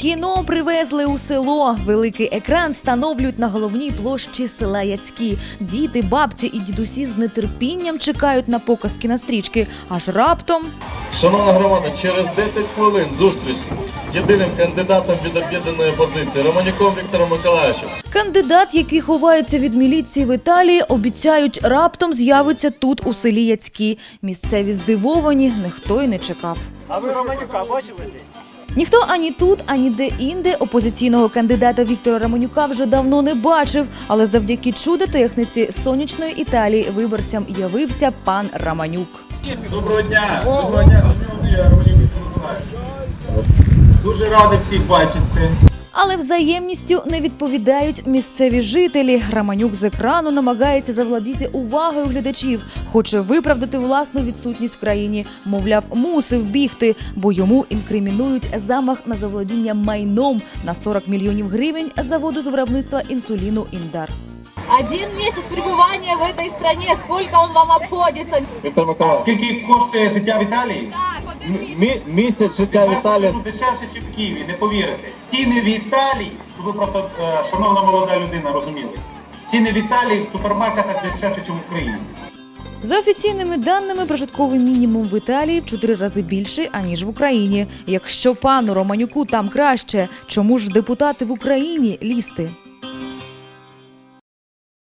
Кіно привезли у село. Великий екран встановлюють на головній площі села Яцькі. Діти, бабці і дідусі з нетерпінням чекають на показ кінострічки. Аж раптом Шановна громада, через 10 хвилин зустріч з єдиним кандидатом від об'єднаної опозиції Романюком Віктором Миколаївичем. кандидат, який ховається від міліції в Італії, обіцяють раптом з'явиться тут у селі Яцькі. Місцеві здивовані, ніхто й не чекав. А ви Романюка бачили десь? Ніхто ані тут, ані де інде опозиційного кандидата Віктора Романюка вже давно не бачив, але завдяки чудо техніці сонячної Італії виборцям явився пан Романюк. Доброго дня! Доброго дня, Дуже радий всіх бачити. Але взаємністю не відповідають місцеві жителі. Романюк з екрану намагається завладіти увагою глядачів, хоче виправдати власну відсутність в країні. Мовляв, мусив бігти, бо йому інкримінують замах на заволодіння майном на 40 мільйонів гривень заводу з виробництва інсуліну Індар. Один месяц пребывания в этой стране, сколько он вам обходится? Віктор Миколаївич, Скільки коштує життя в Італії? Мі- місяць життя в Італії. Ну, Дешевше, ніж в Києві, не повірите. Ціни в Італії, щоб ви просто, е, шановна молода людина, розуміли. Ціни в Італії в супермаркетах дешевше, ніж в Україні. За офіційними даними, прожитковий мінімум в Італії в чотири рази більший аніж в Україні. Якщо пану Романюку там краще, чому ж депутати в Україні лізти?